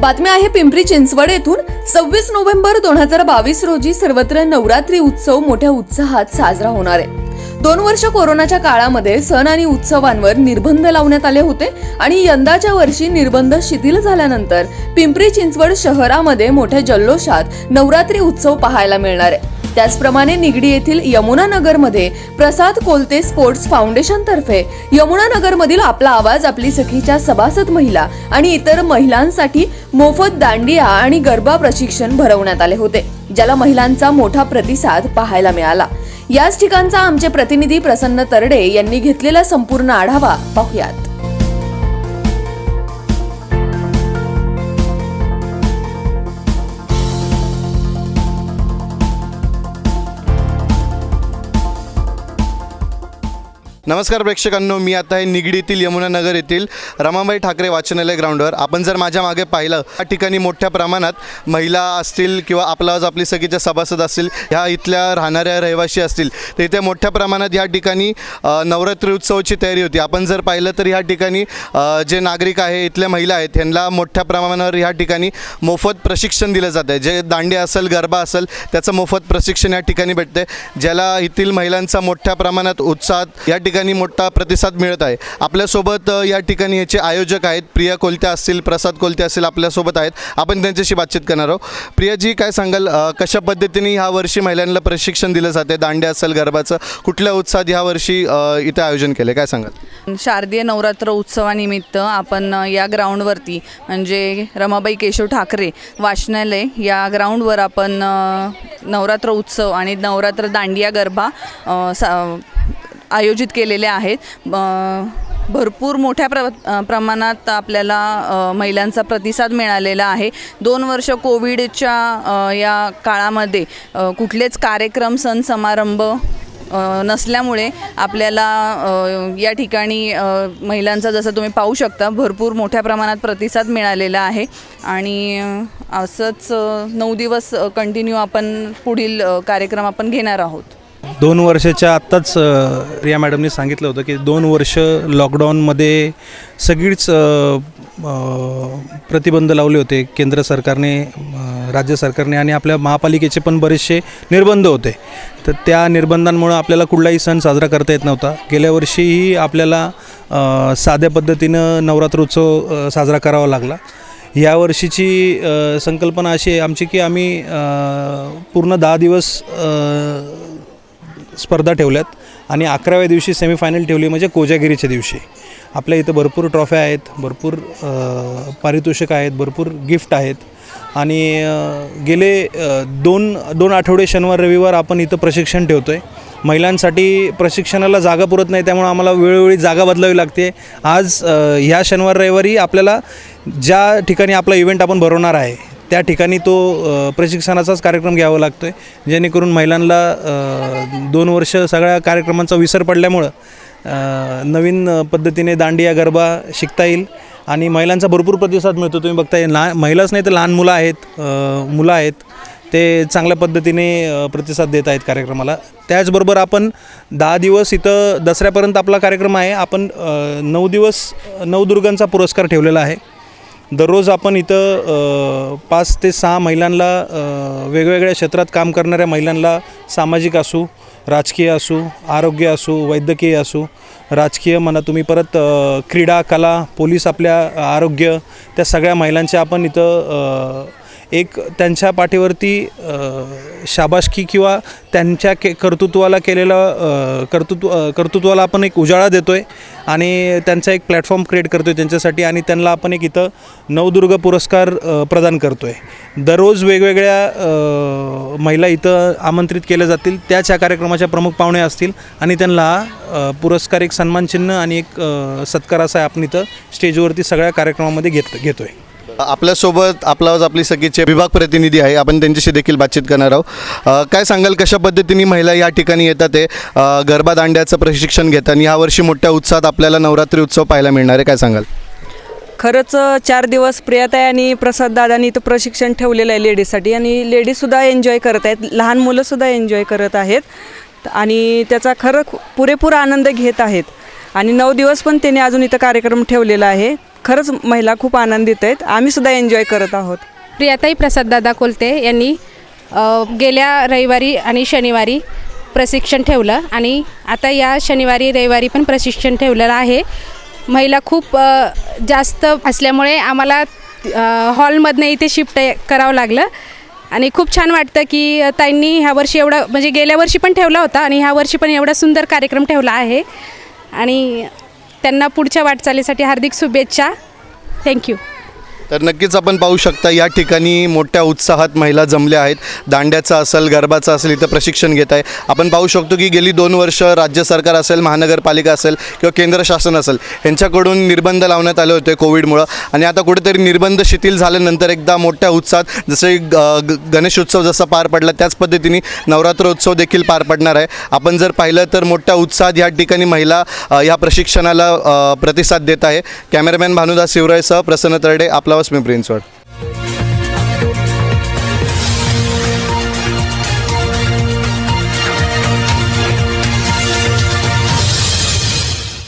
बातम्या आहे पिंपरी चिंचवड येथून. सव्वीस नोव्हेंबर दोन हजार बावीस रोजी सर्वत्र नवरात्री उत्सव मोठ्या उत्साहात साजरा होणार आहे. दोन वर्ष कोरोनाच्या काळामध्ये सण आणि उत्सवांवर निर्बंध लावण्यात आले होते आणि यंदाच्या वर्षी निर्बंध शिथिल झाल्यानंतर पिंपरी चिंचवड शहरामध्ये मोठ्या जल्लोषात नवरात्री उत्सव पाहायला मिळणार आहे. त्याचप्रमाणे निगडी येथील यमुनानगरमध्ये प्रसाद कोलते स्पोर्ट्स फाउंडेशन तर्फे यमुनानगरमधील आपला आवाज आपली सखीच्या सभासद महिला आणि इतर महिलांसाठी मोफत दांडिया आणि गरबा प्रशिक्षण भरवण्यात आले होते ज्याला महिलांचा मोठा प्रतिसाद पाहायला मिळाला. याच ठिकाणचा आमचे प्रतिनिधी प्रसन्न तरडे यांनी घेतलेला संपूर्ण आढावा पाहुयात. नमस्कार प्रेक्षकांनो मी आता आहे निगडीतील यमुनानगर येथील रमाबाई ठाकरे वाचनालय ग्राउंडवर. आपण जर माझ्या मागे पाहिलं या ठिकाणी मोठ्या प्रमाणात महिला असतील किंवा आपला आपली सगळीच्या सभासद असतील ह्या इथल्या राहणाऱ्या रहिवासी असतील तर इथे मोठ्या प्रमाणात या ठिकाणी नवरात्री उत्सवाची तयारी होती. आपण जर पाहिलं तर ह्या ठिकाणी जे नागरिक आहे इथल्या महिला आहेत ह्यांना मोठ्या प्रमाणावर ह्या ठिकाणी मोफत प्रशिक्षण दिलं जातं आहे जे दांडे असेल गरबा असेल त्याचं मोफत प्रशिक्षण या ठिकाणी भेटते ज्याला येथील महिलांचा मोठ्या प्रमाणात उत्साहात या ठिकाणी ठिकाणी मोठा प्रतिसाद मिळत आहे. आपल्यासोबत या ठिकाणी याचे आयोजक आहेत. प्रिया कोलत्या असतील प्रसाद कोलत्या असतील आपल्यासोबत आहेत. आपण त्यांच्याशी बातचीत करणार आहोत. प्रियाजी काय सांगाल कशा पद्धतीने ह्या वर्षी महिलांना प्रशिक्षण दिलं जाते? दांडे असेल गरबाचं कुठल्या उत्साहात ह्या वर्षी इथं इथे आयोजन केले काय सांगाल? शारदीय नवरात्र उत्सवानिमित्त आपण या ग्राउंडवरती म्हणजे रमाबाई केशव ठाकरे वाचनालय या ग्राउंडवर आपण नवरात्र उत्सव आणि नवरात्र दांडिया गरबा सा आयोजित केलेले आहेत. भरपूर मोठ्या प्र प्रमाणात आपल्याला महिलांचा प्रतिसाद मिळालेला आहे. दोन वर्ष कोविडच्या या काळामध्ये कुठलेच कार्यक्रम सण समारंभ नसल्यामुळे आपल्याला या ठिकाणी महिलांचा जसं तुम्ही पाहू शकता भरपूर मोठ्या प्रमाणात प्रतिसाद मिळालेला आहे. आणि असंच नऊ दिवस कंटिन्यू आपण पुढील कार्यक्रम आपण घेणार आहोत. दोन वर्षाच्या आत्ताच रिया मॅडमनी सांगितलं होतं की दोन वर्ष लॉकडाऊनमध्ये सगळीच प्रतिबंध लावले होते. केंद्र सरकारने राज्य सरकारने आणि आपल्या महापालिकेचे पण बरेचसे निर्बंध होते. तर त्या निर्बंधांमुळं आपल्याला कुठलाही सण साजरा करता येत नव्हता. गेल्या वर्षीही आपल्याला साध्या पद्धतीनं नवरात्रोत्सव साजरा करावा लागला. यावर्षीची वर्षीची संकल्पना अशी आहे आमची की आम्ही पूर्ण दहा दिवस स्पर्धा ठेवल्यात आणि अकराव्या दिवशी सेमीफायनल ठेवली म्हणजे कोजागिरीच्या दिवशी. आपल्या इथं भरपूर ट्रॉफ्या आहेत भरपूर अ, पारितोषिक आहेत भरपूर गिफ्ट आहेत. आणि गेले दोन दोन आठवडे शनिवार रविवार आपण इथं प्रशिक्षण ठेवतो आहे महिलांसाठी प्रशिक्षणाला जागा पुरत नाही त्यामुळे आम्हाला वेळोवेळी जागा बदलावी लागते. आज ह्या शनिवार रविवारी आपल्याला ज्या ठिकाणी आपला इव्हेंट आपण भरवणार आहे त्या ठिकाणी तो प्रशिक्षणाचाच कार्यक्रम घ्यावा लागतो आहे जेणेकरून महिलांना दोन वर्ष सगळ्या कार्यक्रमांचा विसर पडल्यामुळं नवीन पद्धतीने दांडिया गरबा शिकता येईल आणि महिलांचा भरपूर प्रतिसाद मिळतो. तुम्ही बघताय लहान महिलाच नाही तर लहान मुलं आहेत मुलं आहेत ते चांगल्या पद्धतीने प्रतिसाद देत आहेत कार्यक्रमाला. त्याचबरोबर आपण दहा दिवस इथं दसऱ्यापर्यंत आपला कार्यक्रम आहे. आपण नऊ दिवस नवदुर्गांचा पुरस्कार ठेवलेला आहे. दररोज आपण इथं पाच ते सहा महिलांना वेगवेगळ्या क्षेत्रात काम करणाऱ्या महिलांना सामाजिक असू राजकीय असू आरोग्य असू वैद्यकीय असू राजकीय म्हणा तुम्ही परत क्रीडा कला पोलीस आपल्या आरोग्य त्या सगळ्या महिलांच्या आपण इथं एक त्यांच्या पाठीवरती अ, शाबासकी किंवा त्यांच्या के कर्तृत्वाला केलेलं कर्तृत्व कर्तृत्वाला आपण एक उजाळा देतो आहे आणि त्यांचा एक प्लॅटफॉर्म क्रिएट करतो आहे त्यांच्यासाठी आणि त्यांना आपण एक इथं नवदुर्ग पुरस्कार प्रदान करतो आहे दररोज वेगवेगळ्या महिला इथं आमंत्रित केल्या जातील त्याच या कार्यक्रमाच्या प्रमुख पाहुणे असतील आणि त्यांना पुरस्कार एक सन्मानचिन्ह आणि एक सत्कार असा आपण इथं स्टेजवरती सगळ्या कार्यक्रमामध्ये घेत घेतो आहे आपल्यासोबत आपला आपली सगळीचे विभाग प्रतिनिधी आहे. आपण त्यांच्याशी देखील बातचीत करणार आहोत. अ, काय सांगाल कशा पद्धतीने महिला या ठिकाणी येतात ते अ, गरबा दांड्याचं प्रशिक्षण घेतात आणि यावर्षी मोठ्या उत्साहात आपल्याला नवरात्री उत्सव पाहायला मिळणार आहे. काय सांगाल? खरंच चार दिवस प्रियाताई आणि प्रसाद दादांनी इथं प्रशिक्षण ठेवलेलं आहे लेडीजसाठी. आणि लेडीजसुद्धा एन्जॉय करत आहेत. लहान मुलंसुद्धा एन्जॉय करत आहेत. आणि त्याचा खरं खू- पुरेपूर आनंद घेत आहेत. आणि नऊ दिवस पण त्यांनी अजून इथं कार्यक्रम ठेवलेला आहे. खरंच महिला खूप आनंदित आहेत. आम्ही सुद्धा एन्जॉय करत आहोत. प्रियाताई प्रसाददादा कोलते यांनी गेल्या रविवारी आणि शनिवारी प्रशिक्षण ठेवलं आणि आता या शनिवारी रविवारी पण प्रशिक्षण ठेवलेलं आहे. महिला खूप जास्त असल्यामुळे आम्हाला हॉलमधनं इथे शिफ्ट करावं लागलं. आणि खूप छान वाटतं की ताईंनी ह्या वर्षी एवढा म्हणजे गेल्या वर्षी पण ठेवला होता आणि ह्या वर्षी पण एवढा सुंदर कार्यक्रम ठेवला आहे. आणि त्यांना पुढच्या वाटचालीसाठी हार्दिक शुभेच्छा. थँक्यू तर नक्कीच आपण पाहू शकता या ठिकाणी मोठ्या उत्साहात महिला जमल्या आहेत. दांड्याचा असेल गरबाचा असेल इथं प्रशिक्षण घेत आहे. आपण पाहू शकतो की गेली दोन वर्ष राज्य सरकार असेल महानगरपालिका असेल किंवा केंद्र शासन असेल यांच्याकडून निर्बंध लावण्यात आले होते कोविडमुळं. आणि आता कुठेतरी निर्बंध शिथिल झाल्यानंतर एकदा मोठ्या उत्साहात जसे ग- ग- गणेशोत्सव जसा पार पडला त्याच पद्धतीने नवरात्रोत्सव देखील पार पडणार आहे. आपण जर पाहिलं तर मोठ्या उत्साहात या ठिकाणी महिला या प्रशिक्षणाला प्रतिसाद देत आहे. कॅमेरामॅन भानुदास शिवरायसह प्रसन्न तरडे आपला वसमी प्रिन्सवाड